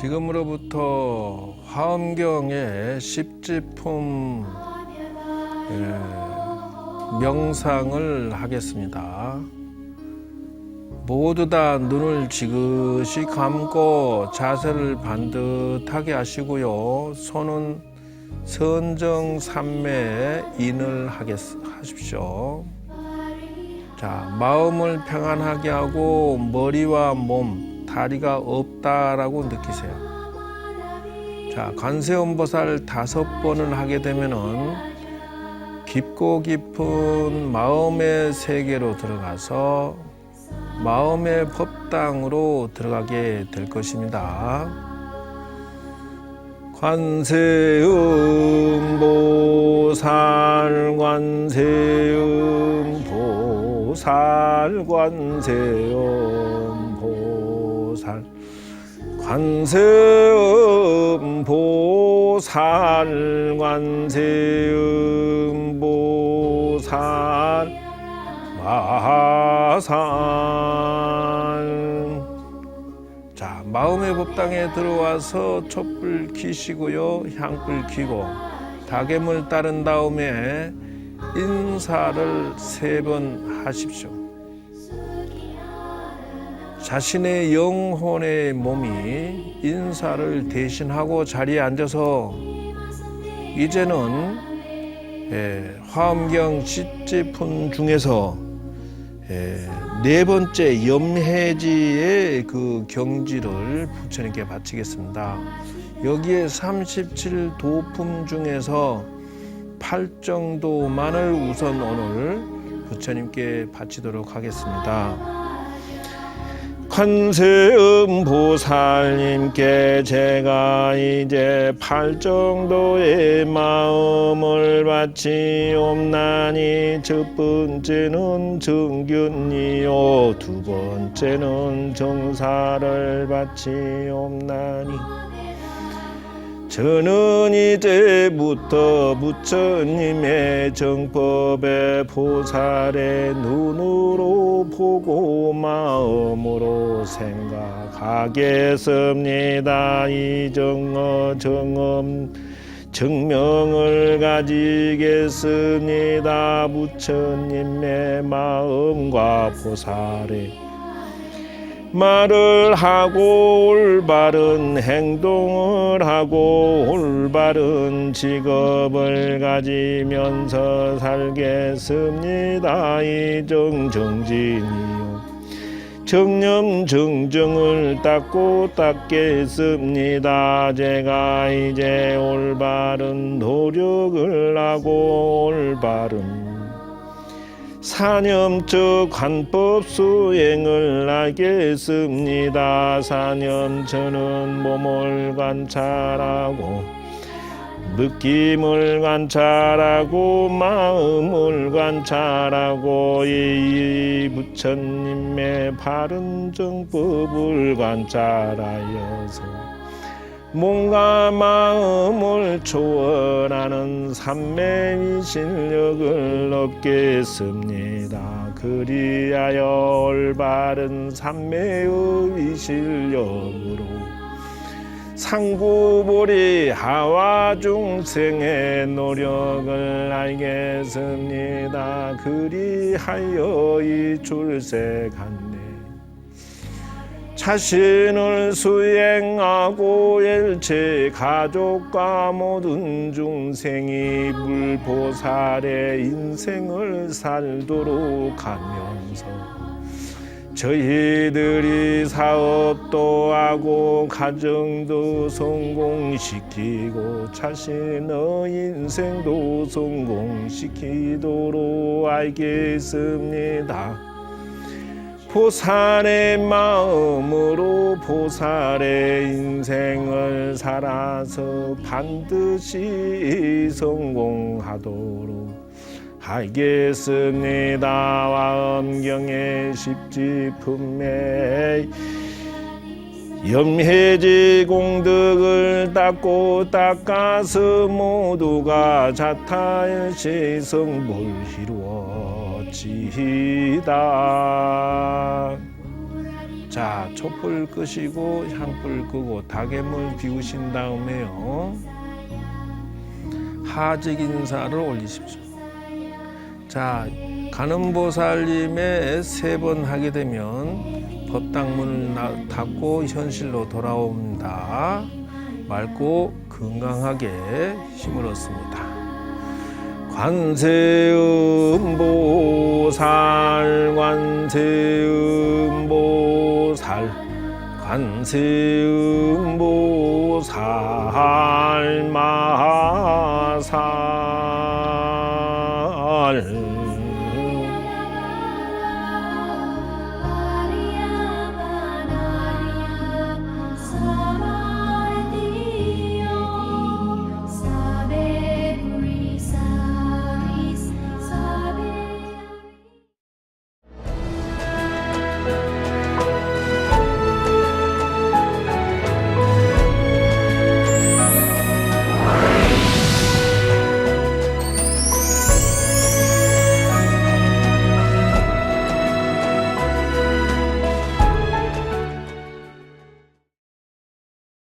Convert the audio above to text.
지금으로부터 화엄경의 십지품 예, 명상을 하겠습니다. 모두 다 눈을 지그시 감고 자세를 반듯하게 하시고요. 손은 선정 삼매에 인을 하겠, 하십시오. 자, 마음을 평안하게 하고 머리와 몸, 다리가 없다라고 느끼세요. 자, 관세음보살 다섯 번을 하게 되면은 깊고 깊은 마음의 세계로 들어가서 마음의 법당으로 들어가게 될 것입니다. 관세음 보살 관세음 보살 관세음 보살 관세음 보살 관세음 보살 마산 자 마음의 법당에 들어와서 촛불 켜시고요 향불 켜고 다개물 따른 다음에 인사를 세 번 하십시오 자신의 영혼의 몸이 인사를 대신하고 자리에 앉아서 이제는 예, 화엄경 십지품 중에서 예, 네 번째 염해지의 그 경지를 부처님께 바치겠습니다. 여기에 37 도품 중에서 8정도만을 우선 오늘 부처님께 바치도록 하겠습니다. 관세음 보살님께 제가 이제 팔정도의 마음을 바치옵나니 첫 번째는 정균이요 두 번째는 정사를 바치옵나니 저는 이제부터 부처님의 정법의 보살의 눈으로 보고 마음으로 생각하겠습니다. 이 정어 정엄 정명을 가지겠습니다. 부처님의 마음과 보살의 말을 하고 올바른 행동을 하고 올바른 직업을 가지면서 살겠습니다. 이정 정진이요. 정념 정정을 닦고 닦겠습니다. 제가 이제 올바른 노력을 하고 올바른 사념적 관법 수행을 하겠습니다. 사념처는 몸을 관찰하고 느낌을 관찰하고 마음을 관찰하고 이 부처님의 바른 정법을 관찰하여서 몸과 마음을 초월하는 삼매의 실력을 얻겠습니다. 그리하여 올바른 삼매의 실력으로 상구보리 하와 중생의 노력을 알겠습니다. 그리하여 이 출세간네 자신을 수행하고 일체 가족과 모든 중생이 불보살의 인생을 살도록 하면서 저희들이 사업도 하고 가정도 성공시키고 자신의 인생도 성공시키도록 알겠습니다. 보살의 마음으로 보살의 인생을 살아서 반드시 성공하도록 하겠습니다. 와엄경의 십지 품에 염해지 공덕을 닦고 닦아서 모두가 자타일시 성불 이루어 지이다. 자, 자, 촛불 끄시고 향불 끄고 다개물 비우신 다음에요. 하직 인사를 올리십시오. 자, 가는보살님의 세 번 하게 되면 법당문을 나- 닫고 현실로 돌아옵니다. 맑고 건강하게 힘을 얻습니다. 관세음보살 관세음보살 관세음보살 마살.